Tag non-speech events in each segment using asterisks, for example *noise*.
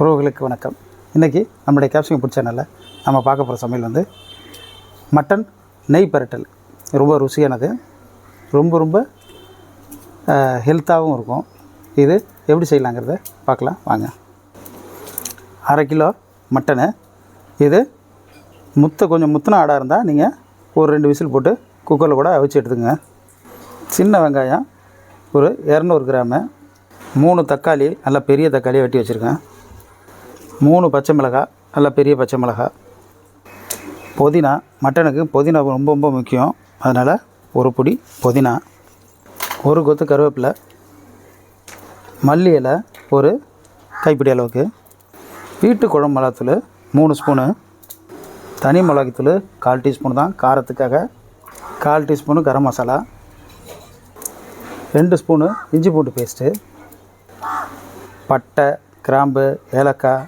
உறவுகளுக்கு வணக்கம். இன்றைக்கி நம்முடைய கேப்சிங் ஃபுட் சேனலில் நம்ம பார்க்க போகிற சமையல் வந்து மட்டன் நெய் பரட்டல். ரொம்ப ருசியானது. ரொம்ப ரொம்ப ஹெல்த்தாகவும் இருக்கும். இது எப்படி செய்யலாங்கிறத பார்க்கலாம். வாங்க. அரை கிலோ மட்டனு இது முத்த கொஞ்சம் முத்தின ஆடாக இருந்தால் நீங்கள் ஒரு ரெண்டு விசில் போட்டு குக்கரில் கூட அவிச்சு எடுத்துங்க சின்ன வெங்காயம் ஒரு இரநூறு கிராமு. மூணு தக்காளி நல்லா பெரிய தக்காளியை வெட்டி வச்சுருக்கேன். மூணு பச்சை மிளகாய் நல்லா பெரிய பச்சை மிளகாய் புதினா மட்டனுக்கு புதினா ரொம்ப ரொம்ப முக்கியம். அதனால் ஒரு பொடி புதினா ஒரு கொத்து கருவேப்பிலை மல்லி இலை ஒரு கைப்பிடி அளவுக்கு வீட்டு குழம்பு மிளகாத்தூள் மூணு ஸ்பூனு தனி மிளகாய்த்தூள் கால் டீஸ்பூன் தான். காரத்துக்காக கால் டீஸ்பூனு கரம் மசாலா ரெண்டு ஸ்பூனு இஞ்சி பூண்டு பேஸ்ட்டு பட்டை கிராம்பு ஏலக்காய்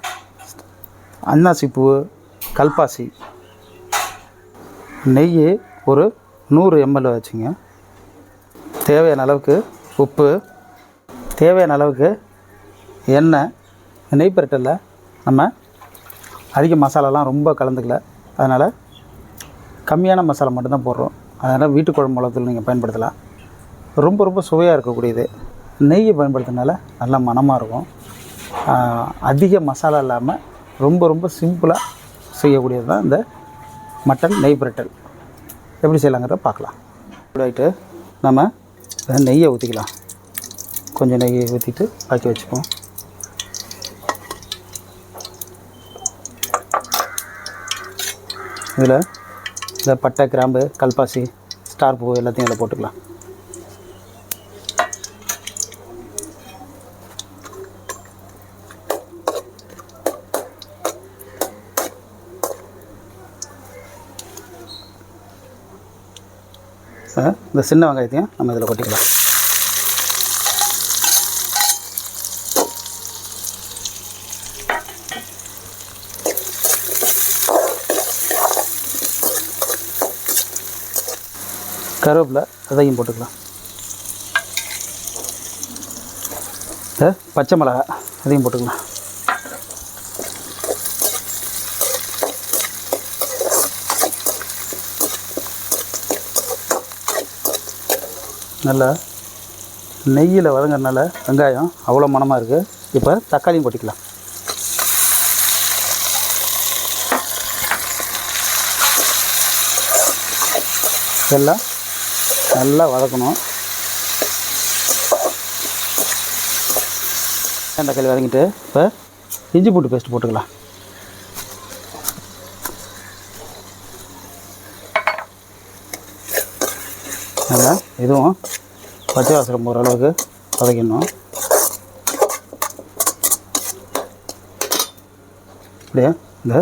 அன்னாசி பூ கல்பாசி. நெய் ஒரு நூறு எம்எல் வச்சுங்க. தேவையான அளவுக்கு உப்பு தேவையான அளவுக்கு எண்ணெய். நெய் பரட்டலில் நம்ம அதிக மசாலாலாம் ரொம்ப கலந்துக்கல. அதனால் கம்மியான மசாலா மட்டும்தான் போடுறோம். அதனால் வீட்டு குழம்பு மிளகாத்தூள் நீங்கள் பயன்படுத்தலாம். ரொம்ப ரொம்ப சுவையாக இருக்கக்கூடியது. நெய்யை பயன்படுத்தினால நல்லா மணமாக இருக்கும். அதிக மசாலா இல்லாமல் ரொம்ப ரொம்ப சிம்பிளாக செய்யக்கூடியது தான் இந்த மட்டன் நெய் பிரட்டல். எப்படி செய்யலாங்கிறத பார்க்கலாம். ஆகிட்டு நம்ம நெய்யை ஊற்றிக்கலாம் கொஞ்சம் நெய்யை ஊற்றிட்டு ஆக்கி வச்சுப்போம். இதில் இந்த பட்டை கிராம்பு கல்பாசி ஸ்டார் பூ எல்லாத்தையும் இதில் போட்டுக்கலாம். இந்த சின்ன வெங்காயத்தையும் நம்ம இதில் கொட்டிக்கலாம். கருவேப்பிலை அதையும் போட்டுக்கலாம். பச்சை மிளகா அதையும் போட்டுக்கலாம். நல்லா நெய்யில் வதங்கிறதுனால வெங்காயம் அவ்வளோ மணமாக இருக்குது இப்போ தக்காளியும் கொட்டிக்கலாம் எல்லாம் நல்லா வதக்கணும். தக்காளி வதங்கிட்டு இப்போ இஞ்சி பூண்டு பேஸ்ட் போட்டுக்கலாம். நல்லா இதுவும் பச்சை வாசனம் போகிற அளவுக்கு வதக்கிடணும் அப்படியே இந்த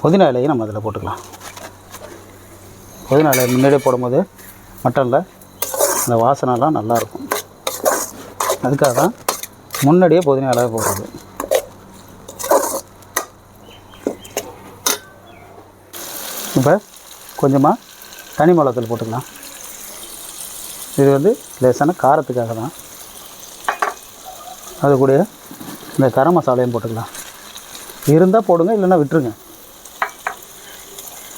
புதினா இலையை நம்ம அதில் போட்டுக்கலாம். புதினா இலையை முன்னாடியே போடும்போது மட்டனில் அந்த வாசனைலாம் நல்லாயிருக்கும். அதுக்காக தான் முன்னாடியே புதினா இலையை போடுறது. இப்போ கொஞ்சமாக தனி மிளகாத்தூள் போட்டுக்கலாம். இது வந்து லேசான காரத்துக்காக தான். அது கூட இந்த கரம் மசாலையும் போட்டுக்கலாம். இருந்தால் போடுங்க இல்லைன்னா விட்டுருங்க.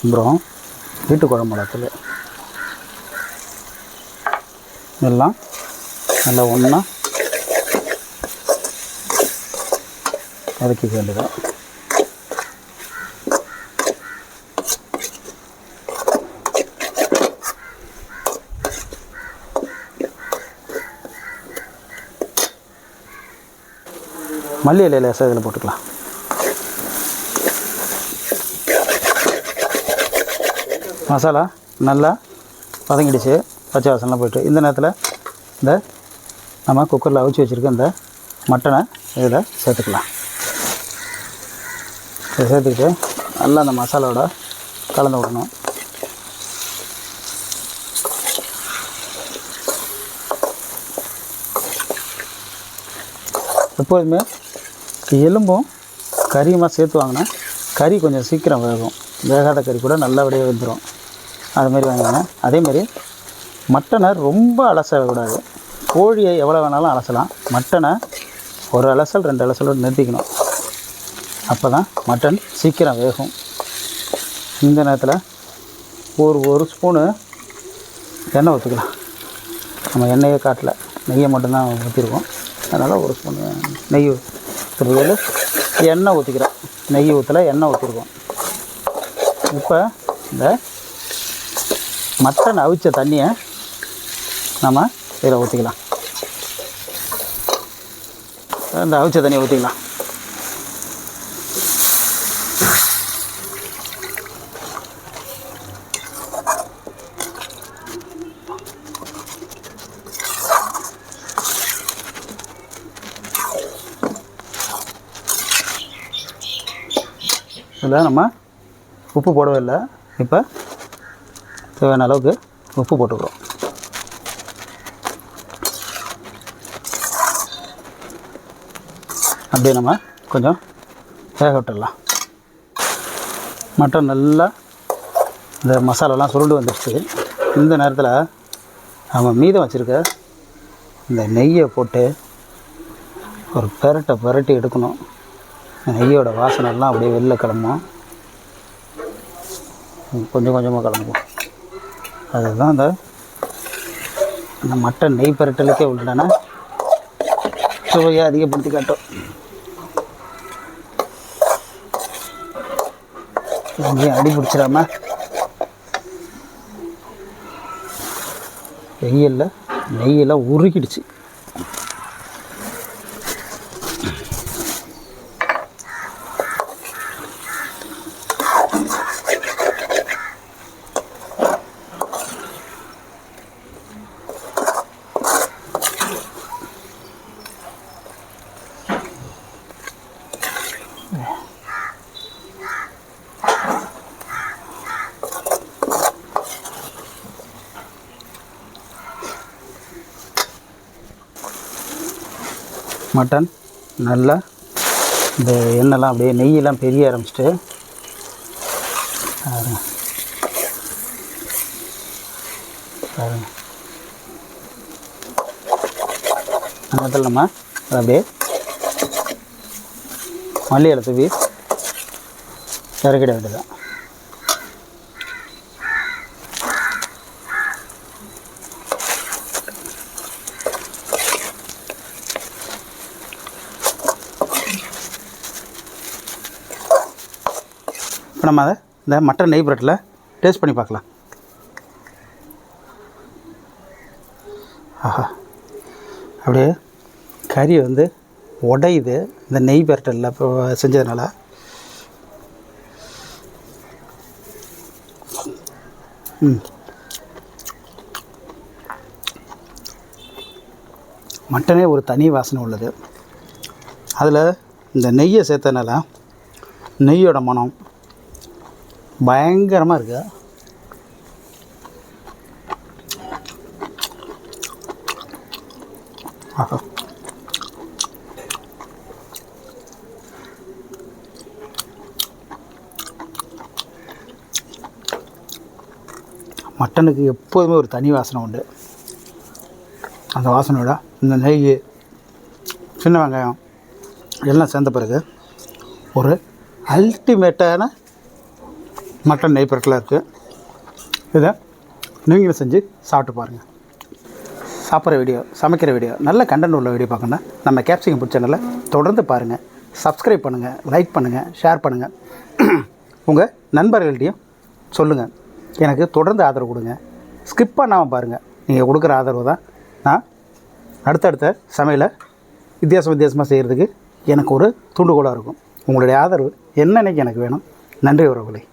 அப்புறம் வீட்டு குழம்பு எல்லாம் நல்லா ஒன்றா வதக்கிக்க வேண்டியதான் மல்லி இலையில லேசாக இதில் போட்டுக்கலாம். மசாலா நல்லா வதங்கிடுச்சு. பச்சை வாசனெலாம் போயிட்டு இந்த நேரத்தில் இந்த நம்ம குக்கரில் அவிச்சு வச்சுருக்க இந்த மட்டனை இதில் சேர்த்துக்கலாம். இதை சேர்த்துக்கிட்டு நல்லா அந்த மசாலாவோட கலந்து விடணும். எப்போதுமே எலும்பும் கறியுமா சேர்த்து வாங்கினா கறி கொஞ்சம் சீக்கிரம் வேகும். வேகாத கறி கூட நல்லபடியாக வெந்துடும் அதுமாரி வாங்கினேன் அதேமாரி மட்டனை ரொம்ப அலசக்கூடாது. கோழியை எவ்வளோ வேணாலும் அலசலாம். மட்டனை ஒரு அலசல் ரெண்டு அலசலோடு நிறுத்திக்கணும். அப்போ தான் மட்டன் சீக்கிரம் வேகும். இந்த நேரத்தில் ஒரு ஒரு ஸ்பூனு எண்ணெய் ஊற்றிக்கலாம் நம்ம எண்ணெயே காட்டல. நெய்யை மட்டும்தான் ஊற்றிருக்கோம் அதனால் ஒரு ஸ்பூன் நெய் ஊற்றுறது எண்ணெய் ஊற்றிக்கிறோம் நெய் ஊற்றல எண்ணெய் ஊற்றிருக்கோம் இப்போ இந்த மட்டன் அவிச்ச தண்ணியை நம்ம இதில் ஊற்றிக்கலாம் இந்த அவிச்ச தண்ணியை ஊற்றிக்கலாம் இதில் நம்ம உப்பு போடவே இல்லை இப்போ தேவையான அளவுக்கு உப்பு போட்டுக்கிறோம். அப்படியே நம்ம கொஞ்சம் வேக விட்டுடலாம். மட்டன் நல்லா இந்த மசாலாலாம் சுருண்டு வந்துடுச்சு இந்த நேரத்தில் நம்ம மீதம் வச்சுருக்க இந்த நெய்யை போட்டு ஒரு பெரட்டை பெரட்டி எடுக்கணும். நெய்யோட வாசனைலாம் அப்படியே வெளில கிளம்பும். கொஞ்சம் கொஞ்சமாக கிளம்பும். அதுதான் அந்த அந்த மட்டன் நெய் பரட்டலுக்கே உள்ளன. சுவையை அதிகப்படுத்தி காட்டும். எங்கேயும் அடி பிடிச்சிடாம. வெயிலில் நெய்யெல்லாம் உருகிடுச்சு. மட்டன் நல்லா இந்த எண்ணெய்லாம் அப்படியே நெய்யெல்லாம் பெரிய ஆரம்பிச்சிட்டு பாருங்க. அந்த இடத்துல நம்ம அப்படியே மல்லி இலை தூவி இறக்கிட வேண்டியதான் இப்போ நம்ம அதை இந்த மட்டன் நெய் பிரெட்டில் டேஸ்ட் பண்ணி பார்க்கலாம். ஆஹா. அப்படியே கறி வந்து உடையுது இந்த நெய் பெரட்டலில் இப்போ செஞ்சதுனால. ம். மட்டனே ஒரு தனி வாசனை உள்ளது. அதில் இந்த நெய்யை சேர்த்தனால நெய்யோட மனம் பயங்கரமாக இருக்கு. ஆஹா. மட்டனுக்கு எப்போதுமே ஒரு தனி வாசனை உண்டு. அந்த வாசனையோட இந்த நெய் சின்ன வெங்காயம் எல்லாம் சேர்ந்த பிறகு ஒரு அல்டிமேட்டான மட்டன் நெய் பொருட்களாக இருக்குது இதை நீங்களும் செஞ்சு சாப்பிட்டு பாருங்கள் சாப்பிட்ற வீடியோ சமைக்கிற வீடியோ நல்ல கண்டென்ட் உள்ள வீடியோ பார்க்கணுன்னா நம்ம கேப்சிங் பிடிச்ச சேனலை தொடர்ந்து பாருங்கள் சப்ஸ்கிரைப் பண்ணுங்கள் லைக் பண்ணுங்கள் ஷேர் பண்ணுங்கள் *clears throat* உங்கள் நண்பர்கள்ட்டையும் சொல்லுங்கள் எனக்கு தொடர்ந்து ஆதரவு கொடுங்க. ஸ்கிப் பண்ணாமல் பாருங்கள் நீங்கள் கொடுக்குற ஆதரவு தான். நான் அடுத்தடுத்த சமையலை வித்தியாசம் வித்தியாசமாக செய்கிறதுக்கு எனக்கு ஒரு தூண்டுகோலாக இருக்கும். உங்களுடைய ஆதரவு என்னன்னைக்கு எனக்கு வேணும்? நன்றி உறவுகளே.